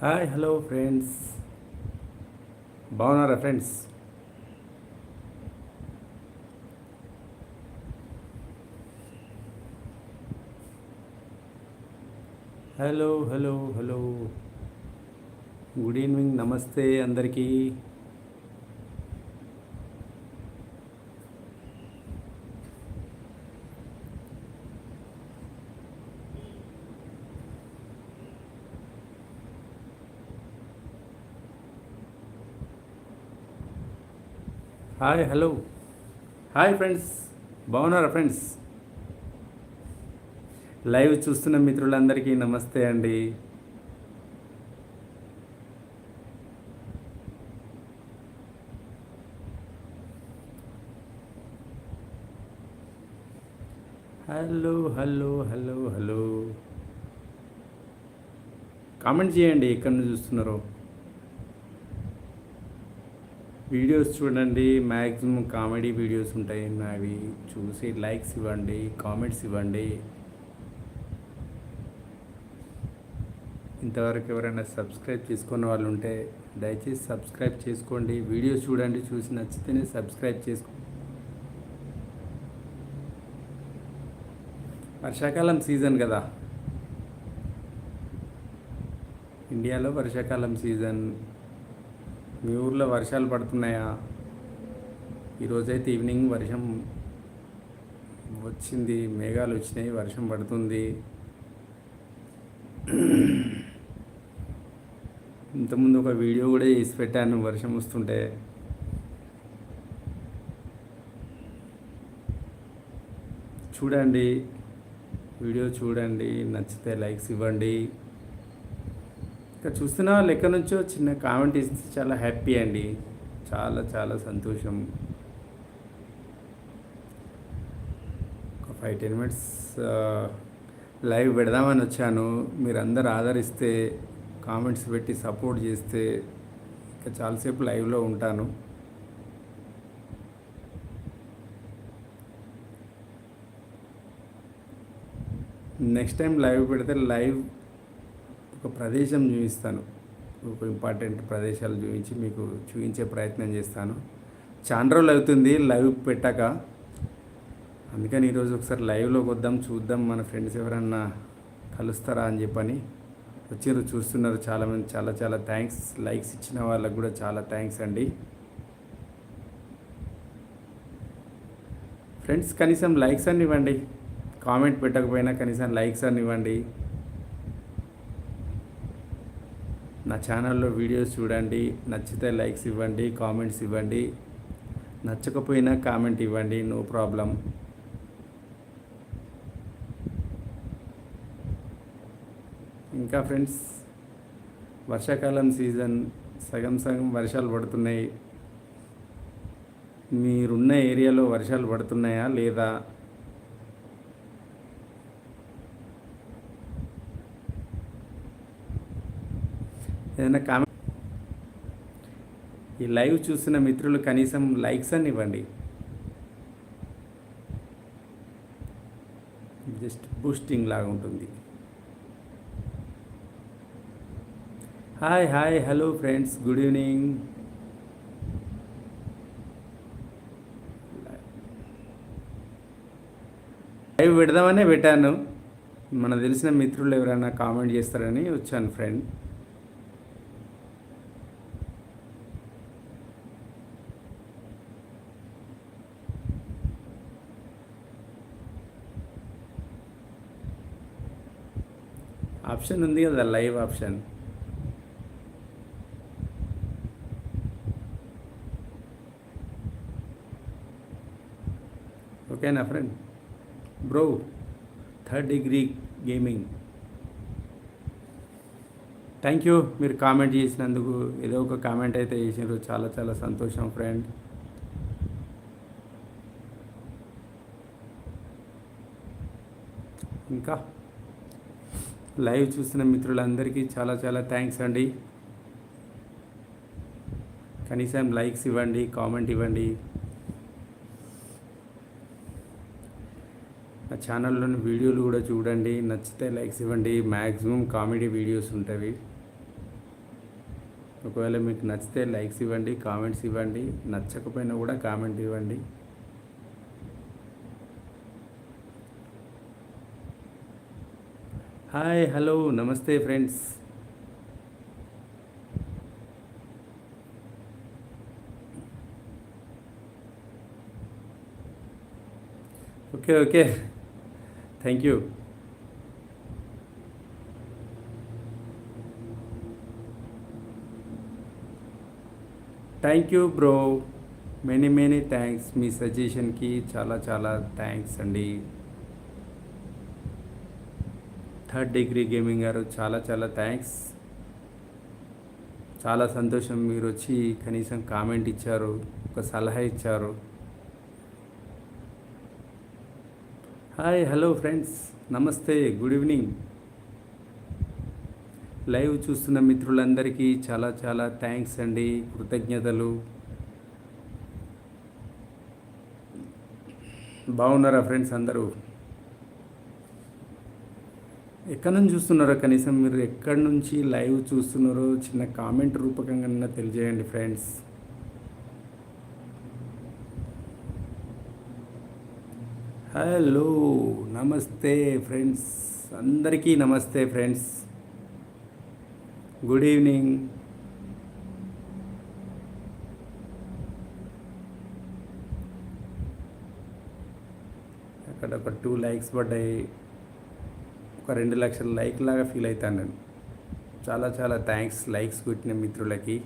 Hi hello friends బాగున్నారా friends hello hello hello good evening నమస్తే అందరికీ. Hi hello. Hi friends. బాగున్నారా friends? Live చూస్తున్న మిత్రులందరికీ నమస్తే అండి. Hello hello hello hello. Comment చేయండి ఎక్కడి నుంచి చూస్తున్నారో. వీడియోస్ చూడండి మ్యాక్సిమం కామెడీ వీడియోస్ ఉంటాయి నావి చూసి లైక్స్ ఇవ్వండి కామెంట్స్ ఇవ్వండి. ఇంతవరకు ఎవరైనా సబ్స్క్రైబ్ చేసుకున్న వాళ్ళు ఉంటే దయచేసి సబ్స్క్రైబ్ చేసుకోండి. వీడియోస్ చూడండి చూసి నచ్చితేనే సబ్స్క్రైబ్ చేసుకో. వర్షాకాలం సీజన్ కదా. ఇండియాలో వర్షాకాలం సీజన్. మీ ఊర్లో వర్షాలు పడుతున్నాయా? ఈరోజైతే ఈవినింగ్ వర్షం వచ్చింది మేఘాలు వచ్చినాయి వర్షం పడుతుంది. ఇంతకుముందు ఒక వీడియో కూడా చేసి పెట్టాను వర్షం వస్తుంటే. చూడండి వీడియో చూడండి నచ్చితే లైక్స్ ఇవ్వండి. ఇక్కడ చూస్తున్న లెక్క నుంచో చిన్న కామెంట్ ఇస్తే చాలా హ్యాపీ అండి. చాలా చాలా సంతోషం. ఒక ఫైవ్ టెన్ మినిట్స్ లైవ్ పెడదామని వచ్చాను. మీరందరూ ఆదరిస్తే కామెంట్స్ పెట్టి సపోర్ట్ చేస్తే ఇంకా చాలాసేపు లైవ్లో ఉంటాను. నెక్స్ట్ టైం లైవ్ పెడితే లైవ్ ఒక ప్రదేశం చూపిస్తాను. ఒక ఇంపార్టెంట్ ప్రదేశాలు చూపించి మీకు చూపించే ప్రయత్నం చేస్తాను. చాలా రోజులు అవుతుంది లైవ్ పెట్టాక. అందుకని ఈరోజు ఒకసారి లైవ్లోకి వద్దాం చూద్దాం. మన ఫ్రెండ్స్ ఎవరన్నా కలుస్తారా అని చెప్పని వచ్చారు చూస్తున్నారు చాలామంది. చాలా చాలా థ్యాంక్స్ లైక్స్ ఇచ్చిన వాళ్ళకు కూడా చాలా థ్యాంక్స్ అండి. ఫ్రెండ్స్ కనీసం లైక్స్ అని ఇవ్వండి. కామెంట్ పెట్టకపోయినా కనీసం లైక్స్ అని ఇవ్వండి. నా ఛానల్లో వీడియోస్ చూడండి నచ్చితే లైక్స్ ఇవ్వండి కామెంట్స్ ఇవ్వండి నచ్చకపోయినా కామెంట్ ఇవ్వండి నో ప్రాబ్లం. ఇంకా ఫ్రెండ్స్ వర్షాకాలం సీజన్ సగం సగం వర్షాలు పడుతున్నాయి. మీరున్న ఏరియాలో వర్షాలు పడుతున్నాయా లేదా? ఏదైనా కామెంట్ ఈ లైవ్ చూసిన మిత్రులు కనీసం లైక్స్ అని ఇవ్వండి. జస్ట్ బూస్టింగ్ లాగా ఉంటుంది. Hi hi hello friends good evening live పెడదామనే పెట్టాను. మన తెలిసిన మిత్రులు ఎవరైనా కామెంట్ చేస్తారని వచ్చాను ఫ్రెండ్ ఆప్షన్ ఉంది కదా లైవ్ ఆప్షన్. ఓకేనా friend? Bro third degree gaming. Thank you. మీరు కామెంట్ చేసినందుకు ఏదో ఒక కామెంట్ అయితే చేసినారు చాలా చాలా సంతోషం ఫ్రెండ్. ఇంకా? లైవ్ చూసిన మిత్రులందరికీ చాలా చాలా థ్యాంక్స్ అండి. కనీసం లైక్స్ ఇవ్వండి కామెంట్ ఇవ్వండి. నా ఛానల్లోని వీడియోలు కూడా చూడండి నచ్చితే లైక్స్ ఇవ్వండి. మ్యాక్సిమం కామెడీ వీడియోస్ ఉంటాయి. ఒకవేళ మీకు నచ్చితే లైక్స్ ఇవ్వండి కామెంట్స్ ఇవ్వండి. నచ్చకపోయినా కూడా కామెంట్ ఇవ్వండి. హాయ్ హలో నమస్తే friends okay okay thank you thank you bro many many thanks మీ సజెషన్కి చాలా చాలా థ్యాంక్స్ అండి థర్డ్ డిగ్రీ గేమింగ్ గారు చాలా చాలా థ్యాంక్స్. చాలా సంతోషం మీరు వచ్చి కనీసం కామెంట్ ఇచ్చారు ఒక సలహా ఇచ్చారు. హాయ్ హలో ఫ్రెండ్స్ నమస్తే గుడ్ ఈవినింగ్. లైవ్ చూస్తున్న మిత్రులందరికీ చాలా చాలా థ్యాంక్స్ అండి కృతజ్ఞతలు. బాగున్నారా ఫ్రెండ్స్ అందరూ? ఎక్కడి నుంచి చూస్తున్నారో కనీసం మీరు ఎక్కడి నుంచి లైవ్ చూస్తున్నారో చిన్న కామెంట్ రూపకంగా తెలియజేయండి ఫ్రెండ్స్. హలో నమస్తే ఫ్రెండ్స్. అందరికీ నమస్తే ఫ్రెండ్స్. Good evening. అక్కడ ఒక టూ లైక్స్ పడ్డాయి. ఒక రెండు లక్షల లైక్ లాగా ఫీల్ అవుతాను నేను. చాలా చాలా థ్యాంక్స్ లైక్స్ కొట్టిన మిత్రులకి.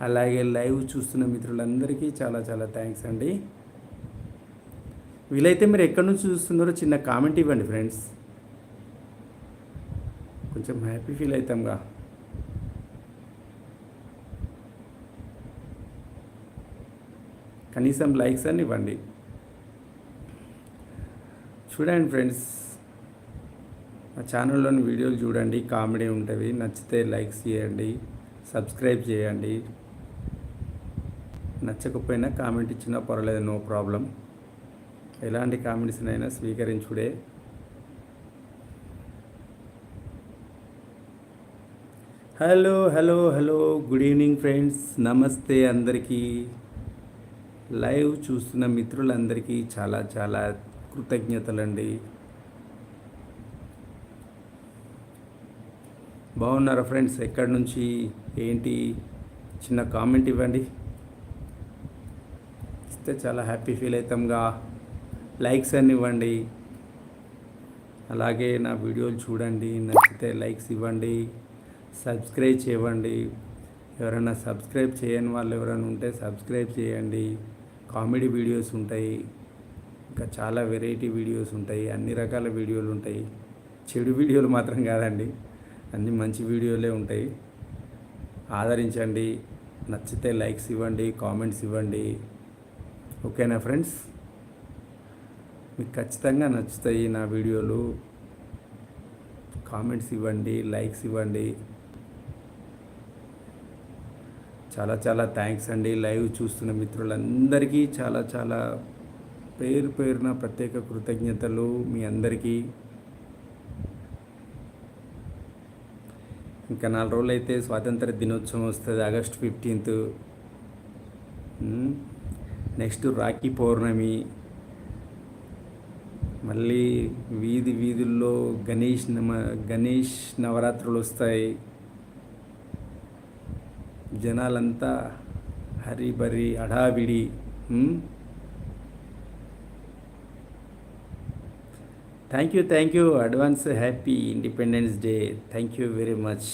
అలాగే లైవ్ చూస్తున్న మిత్రులందరికీ చాలా చాలా థ్యాంక్స్ అండి. వీలైతే మీరు ఎక్కడి నుంచి చూస్తున్నారో చిన్న కామెంట్ ఇవ్వండి ఫ్రెండ్స్. కొంచెం హ్యాపీ ఫీల్ అవుతాంగా. కనీసం లైక్స్ అని ఇవ్వండి. చూడండి ఫ్రెండ్స్. మా ఛానల్లోని వీడియోలు చూడండి కామెడీ ఉంటుంది. నచ్చితే లైక్స్ చేయండి సబ్స్క్రైబ్ చేయండి. నచ్చకపోయినా కామెంట్ ఇచ్చినా పర్వాలేదు నో ప్రాబ్లం. ఎలాంటి కామెంట్స్నైనా స్వీకరించుడే. Hello hello hello good evening friends. నమస్తే అందరికీ. లైవ్ చూస్తున్న మిత్రులందరికీ చాలా చాలా కృతజ్ఞతలండి. బాగున్నారా ఫ్రెండ్స్? ఎక్కడి నుంచి? ఏంటి? చిన్న కామెంట్ ఇవ్వండి. ఇస్తే చాలా హ్యాపీ ఫీల్ అవుతాంగా లైక్స్ అని ఇవ్వండి. అలాగే నా వీడియోలు చూడండి. నచ్చితే లైక్స్ ఇవ్వండి. సబ్స్క్రైబ్ చేయండి. ఎవరైనా సబ్స్క్రైబ్ చేయని వాళ్ళు ఎవరైనా ఉంటే సబ్స్క్రైబ్ చేయండి. కామెడీ వీడియోస్ ఉంటాయి. ఇంకా చాలా వెరైటీ వీడియోస్ ఉంటాయి. అన్ని రకాల వీడియోలు ఉంటాయి. చెడు వీడియోలు మాత్రం కాదండి. అన్ని మంచి వీడియోలే ఉంటాయి. ఆదరించండి. నచ్చితే లైక్స్ ఇవ్వండి కామెంట్స్ ఇవ్వండి. ఓకేనా ఫ్రెండ్స్? మీకు ఖచ్చితంగా నచ్చుతాయి నా వీడియోలు. కామెంట్స్ ఇవ్వండి లైక్స్ ఇవ్వండి. చాలా చాలా థ్యాంక్స్ అండి. లైవ్ చూస్తున్న మిత్రులందరికీ చాలా చాలా పేరు పేరున ప్రత్యేక కృతజ్ఞతలు మీ అందరికీ. ఇంకా నాలుగు రోజులు అయితే స్వాతంత్ర దినోత్సవం వస్తుంది ఆగస్ట్ ఫిఫ్టీన్త్. నెక్స్ట్ రాఖీ పౌర్ణమి. మళ్ళీ వీధి వీధుల్లో గణేష్ నమ గణేష్ నవరాత్రులు వస్తాయి. జనాలంతా హరిబరి అడావిడి thank you thank you advance happy independence day thank you very much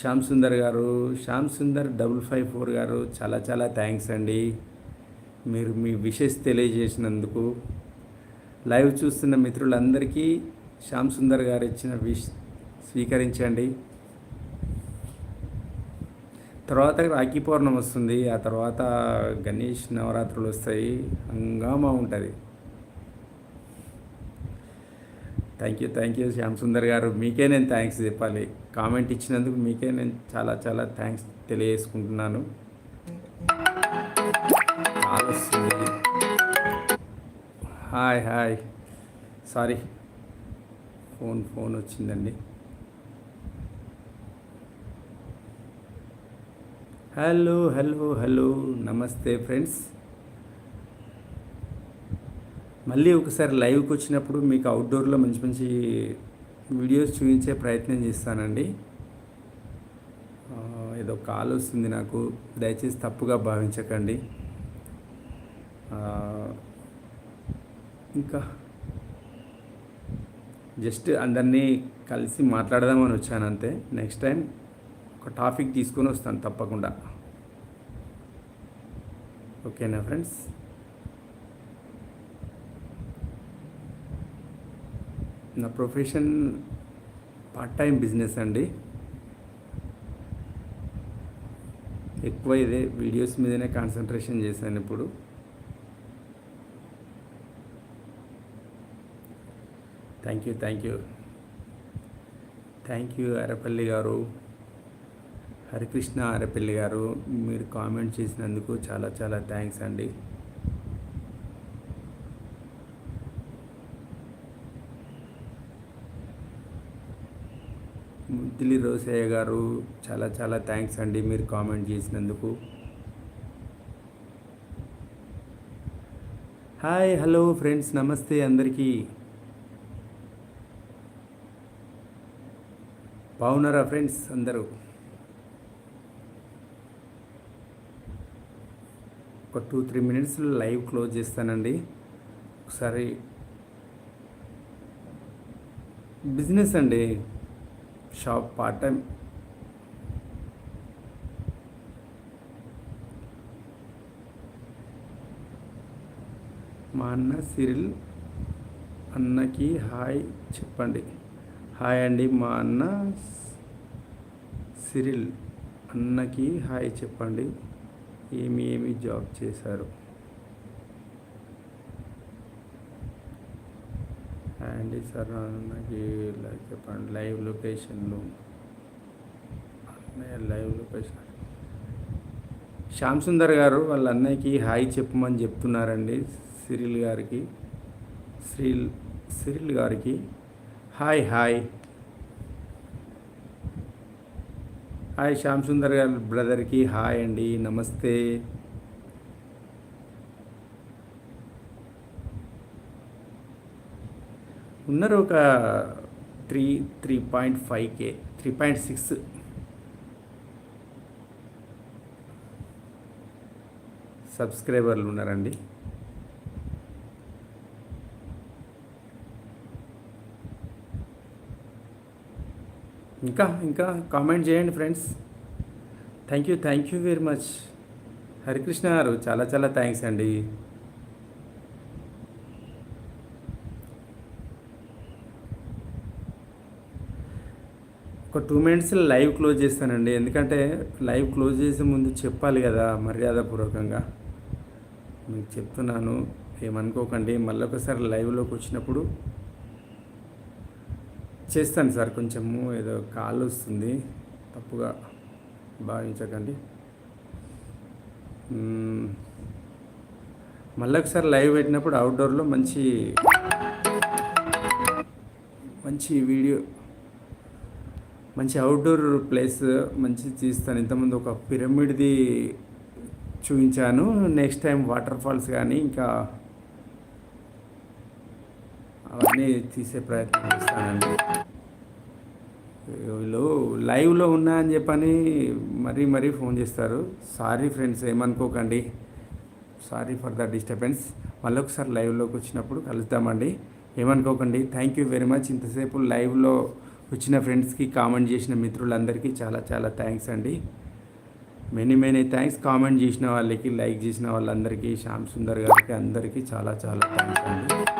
Shyam Sundar గారు Shyam Sundar double five four గారు చాలా చాలా థ్యాంక్స్ అండి. మీరు మీ విషెస్ తెలియజేసినందుకు. లైవ్ చూస్తున్న మిత్రులందరికీ శ్యామ్ సుందర్ గారు ఇచ్చిన విష్ స్వీకరించండి. తర్వాత రాఖీ పౌర్ణం వస్తుంది. ఆ తర్వాత గణేష్ నవరాత్రులు వస్తాయి. హంగామా ఉంటుంది. Thank you thank you. Shyam Sundar గారు మీకే నేను థ్యాంక్స్ చెప్పాలి. కామెంట్ ఇచ్చినందుకు మీకే నేను చాలా చాలా థ్యాంక్స్ తెలియజేసుకుంటున్నాను. Hi hi. Sorry phone phone వచ్చిందండి. Hello hello hello. నమస్తే ఫ్రెండ్స్. మళ్ళీ ఒకసారి లైవ్కి వచ్చినప్పుడు మీకు అవుట్డోర్లో మంచి మంచి వీడియోస్ చూపించే ప్రయత్నం చేస్తానండి. ఏదో కాల్ వస్తుంది నాకు. దయచేసి తప్పుగా భావించకండి. ఇంకా జస్ట్ అందరినీ కలిసి మాట్లాడదామని వచ్చాను అంతే. నెక్స్ట్ టైం ఒక టాపిక్ తీసుకొని వస్తాను తప్పకుండా. ఓకేనా ఫ్రెండ్స్ నా ప్రొఫెషన్ పార్ట్ టైం బిజినెస్ అండి. ఎక్కువ ఇదే వీడియోస్ మీదనే కాన్సన్ట్రేషన్ చేశాను ఇప్పుడు. Thank you thank you. Thank you Arapalli గారు. హరికృష్ణ అరపల్లి గారు మీరు కామెంట్ చేసినందుకు చాలా చాలా థ్యాంక్స్ అండి. ముద్దిలి రోసయ్య గారు చాలా చాలా థ్యాంక్స్ అండి మీరు కామెంట్ చేసినందుకు. హాయ్ హలో ఫ్రెండ్స్ నమస్తే అందరికీ. బాగున్నారా ఫ్రెండ్స్ అందరూ? ఒక two three minutes live close చేస్తానండి. ఒకసారి. బిజినెస్ అండి. Shop part time. మా అన్న సిరిల్ అన్నకి హాయ్ చెప్పండి. హాయ్ అండి మా అన్న సిరిల్ అన్నకి హాయ్ చెప్పండి. ఏమి ఏమి జాబ్ చేశారు? అండి సార్ నాకు లైక్ చెప్పండి లైవ్ లొకేషన్లు అన్నయ్య లైవ్ లొకేషన్ శ్యామ్ సుందర్ గారు వాళ్ళ అన్నయ్యకి హాయ్ చెప్పమని చెప్తున్నారండి సిరిల్ గారికి. శ్రీల్ సిరిల్ గారికి. Hi hi hi Shyam Sundar గారి బ్రదర్కి హాయ్ అండి నమస్తే. ఉన్నారు ఒక three three point five K three point six. సబ్స్క్రైబర్లు ఉన్నారండి. ఇంకా ఇంకా కామెంట్ చేయండి friends. Thank you thank you very much. Harikrishna గారు చాలా చాలా థ్యాంక్స్ అండి. ఒక టూ మినిట్స్ లైవ్ క్లోజ్ చేస్తానండి. ఎందుకంటే లైవ్ క్లోజ్ చేసే ముందు చెప్పాలి కదా మర్యాదపూర్వకంగా. మీకు చెప్తున్నాను ఏమనుకోకండి. మళ్ళీ ఒకసారి లైవ్లోకి వచ్చినప్పుడు చేస్తాను సార్ కొంచెము. ఏదో కాల్ వస్తుంది. తప్పుగా భావించకండి. మళ్ళీ ఒకసారి లైవ్ పెట్టినప్పుడు అవుట్డోర్లో మంచి మంచి వీడియో మంచి అవుట్డోర్ ప్లేస్ మంచి తీస్తాను. ఇంతకుముందు ఒక పిరమిడ్ది చూపించాను. నెక్స్ట్ టైం వాటర్ ఫాల్స్ కానీ ఇంకా అవన్నీ తీసే ప్రయత్నం చేస్తానండి. వీళ్ళు లైవ్లో ఉన్నా అని చెప్పని మరీ మరీ ఫోన్ చేస్తారు. సారీ ఫ్రెండ్స్ ఏమనుకోకండి. సారీ ఫర్ ద డిస్టర్బెన్స్ మళ్ళీ ఒకసారి లైవ్లోకి వచ్చినప్పుడు కలుద్దామండి. ఏమనుకోకండి. థ్యాంక్ యూ వెరీ మచ్ ఇంతసేపు లైవ్లో వచ్చిన ఫ్రెండ్స్కి కామెంట్ చేసిన మిత్రులందరికీ చాలా చాలా థ్యాంక్స్ అండి. Many many thanks. కామెంట్ చేసిన వాళ్ళకి లైక్ చేసిన వాళ్ళందరికీ శ్యామ్ సుందర్ గారికి అందరికీ చాలా చాలా థ్యాంక్స్ అండి.